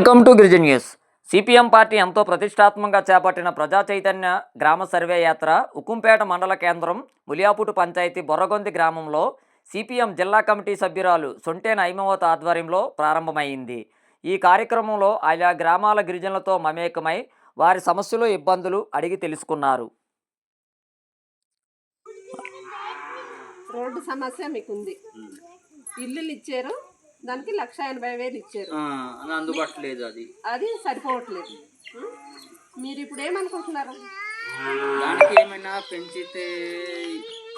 Welcome to Girijan news CPM party ఎంతో ప్రతిష్టాత్మకంగా చేపట్టిన ప్రజా చైతన్య గ్రామ సర్వే యాత్ర ఉక్కుంపేట మండల కేంద్రం ములియాపుటు పంచాయతీ బొర్రగొంది గ్రామంలో సిపిఎం జిల్లా కమిటీ సభ్యురాలు సొంటేన ఐమవత ఆధ్వర్యంలో ప్రారంభమైంది. ఈ కార్యక్రమంలో ఆయా గ్రామాల గిరిజనులతో మమేకమై వారి సమస్యలు ఇబ్బందులు అడిగి తెలుసుకున్నారు. రోడ్డు సమస్య మీకుంది. ఇల్లులు ఇచ్చారు. దానికి లక్ష ఎనభై వేలు ఇచ్చారు. అందుబాటు లేదు అది. అది సరిపోవట్లేదు? మీరు ఇప్పుడు ఏమనుకుంటున్నారు? దానికి ఏమైనా పెంచితే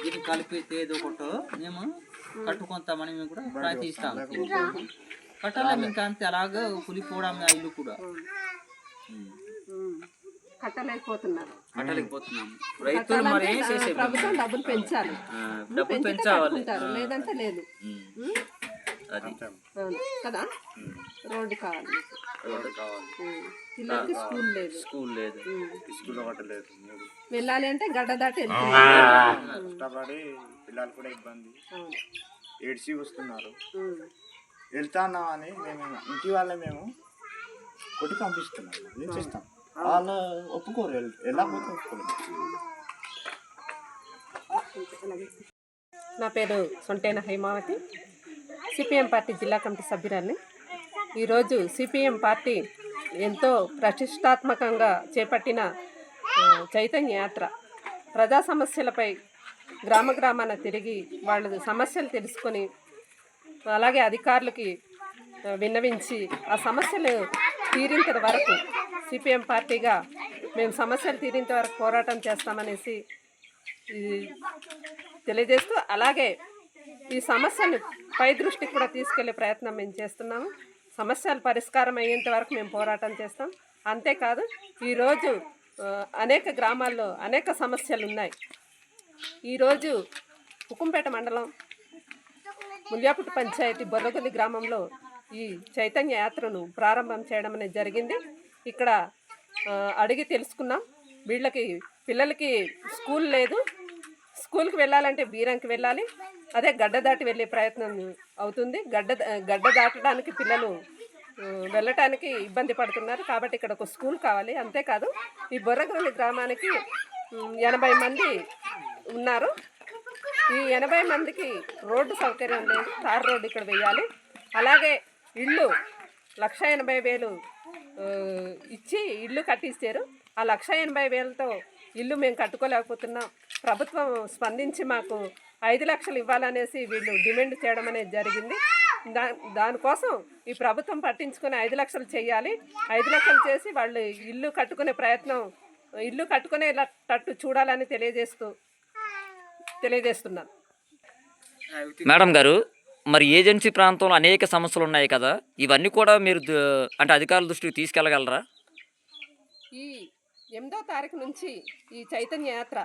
దీన్ని కలిపితే ఏదో ఒకటో మేము కట్టుకుంటామని మేము కూడా ప్రయత్నిస్తాం. కట్టాలి ఇంకా అంతే అలాగా కూలిపోవడం ఆ ఇల్లు కూడా. కట్టలేకపోతున్నారు. కట్టలేకపోతున్నాము. రైతులు మరి ఏం చేసే ప్రభుత్వం డబ్బులు పెంచాలి. డబ్బు పెంచితే పెంచాలి. లేదంటే లేదు? అది. అవును. కదా? రోడ్డు కావాలి. రోడ్డు కావాలి. పిల్లలకి స్కూల్ లేదు. స్కూల్ లేదు. స్కూల్ ఒకటి లేదు. వెళ్ళాలి అంటే గడ్డ దాటి కష్టపడి పిల్లలు కూడా ఇబ్బంది. ఏడ్చి వస్తున్నారు. ఉం. వెళ్తాన్నాం అని మేము ఇంటి వాళ్ళే మేము కొట్టి పంపిస్తున్నాం. ఏం చేస్తాం? వాళ్ళు ఒప్పుకోరు. వెళ్ళకపోతే ఒప్పుకోరు. నా పేరు సొంటేన హైమావతి. సిపిఎం పార్టీ జిల్లా కమిటీ సభ్యురాన్ని ఈరోజు సిపిఎం పార్టీ ఎంతో ప్రతిష్టాత్మకంగా చేపట్టిన చైతన్య యాత్ర. ప్రజా సమస్యలపై గ్రామ గ్రామాన తిరిగి వాళ్ళ సమస్యలు తెలుసుకొని అలాగే అధికారులకి విన్నవించి ఆ సమస్యలు తీరేంత వరకు సిపిఎం పార్టీగా మేము సమస్యలు తీరింత వరకు పోరాటం చేస్తామనేసి తెలియజేస్తూ అలాగే ఈ సమస్యను పై దృష్టికి కూడా తీసుకెళ్ళే ప్రయత్నం మేము చేస్తున్నాము. సమస్యలు పరిష్కారం అయ్యేంత వరకు మేము పోరాటం చేస్తాం. అంతేకాదు ఈరోజు అనేక గ్రామాల్లో అనేక సమస్యలు ఉన్నాయి. ఈరోజు హుకుంపేట మండలం ముల్యాపుట్టు పంచాయతీ బొర్రగొల్లి గ్రామంలో ఈ చైతన్య యాత్రను ప్రారంభం చేయడం అనేది జరిగింది. ఇక్కడ అడిగి తెలుసుకున్నాం. వీళ్ళకి పిల్లలకి స్కూల్ లేదు. స్కూల్కి వెళ్ళాలంటే బీరంకి వెళ్ళాలి. అదే గడ్డ దాటి వెళ్ళే ప్రయత్నం అవుతుంది. గడ్డ గడ్డ దాటడానికి పిల్లలు వెళ్ళటానికి ఇబ్బంది పడుతున్నారు. కాబట్టి ఇక్కడ ఒక స్కూల్ కావాలి. అంతేకాదు ఈ బొర్రగొల్లి గ్రామానికి ఎనభై మంది ఉన్నారు. ఈ ఎనభై మందికి రోడ్డు సౌకర్యం లేదు. తార్ రోడ్డు ఇక్కడ వేయాలి. అలాగే ఇల్లు లక్ష ఎనభై వేలు ఇచ్చి ఇల్లు కట్టిస్తారు ఆ లక్ష ఎనభై వేలతో ఇల్లు మేము కట్టుకోలేకపోతున్నాం. ప్రభుత్వం స్పందించి మాకు ఐదు లక్షలు ఇవ్వాలనేసి వీళ్ళు డిమాండ్ చేయడం అనేది జరిగింది. దా దానికోసం ఈ ప్రభుత్వం పట్టించుకొని ఐదు లక్షలు చేయాలి. ఐదు లక్షలు చేసి వాళ్ళు ఇల్లు కట్టుకునే ప్రయత్నం ఇల్లు కట్టుకునేటట్టు చూడాలని తెలియజేస్తూ తెలియజేస్తున్నాను మేడం గారు మరి ఏజెన్సీ ప్రాంతంలో అనేక సమస్యలు ఉన్నాయి కదా? ఇవన్నీ కూడా మీరు అంటే అధికారుల దృష్టికి తీసుకెళ్ళగలరా? ఈ ఎనిమిదో తారీఖు నుంచి ఈ చైతన్య యాత్ర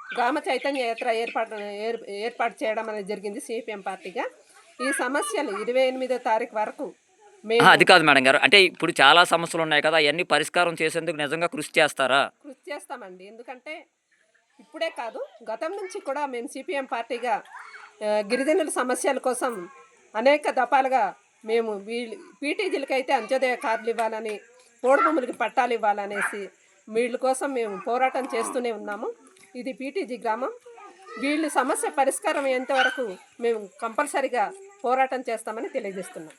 గ్రామ చైతన్య యాత్ర ఏర్పాటు ఏర్- ఏర్పాటు చేయడం అనేది జరిగింది సిపిఎం పార్టీగా. ఈ సమస్యలు ఇరవై ఎనిమిదో తారీఖు వరకు అది కాదు మేడం గారు. అంటే ఇప్పుడు చాలా సమస్యలు ఉన్నాయి కదా అవన్నీ పరిష్కారం చేసేందుకు నిజంగా కృషి చేస్తారా? కృషి చేస్తామండి. ఎందుకంటే ఇప్పుడే కాదు గతం నుంచి కూడా మేము సిపిఎం పార్టీగా గిరిజనుల సమస్యల కోసం అనేక దఫాలుగా మేము వీళ్ళు పీటీజీలకి అయితే అంత్యోదయ కార్డులు ఇవ్వాలని పోడుభూములకి పట్టాలు ఇవ్వాలనేసి వీళ్ళ కోసం మేము పోరాటం చేస్తూనే ఉన్నాము. ఇది పీటీజీ గ్రామం. వీళ్ళ సమస్య పరిష్కారం అయ్యేంత మేము కంపల్సరిగా పోరాటం చేస్తామని తెలియజేస్తున్నాం.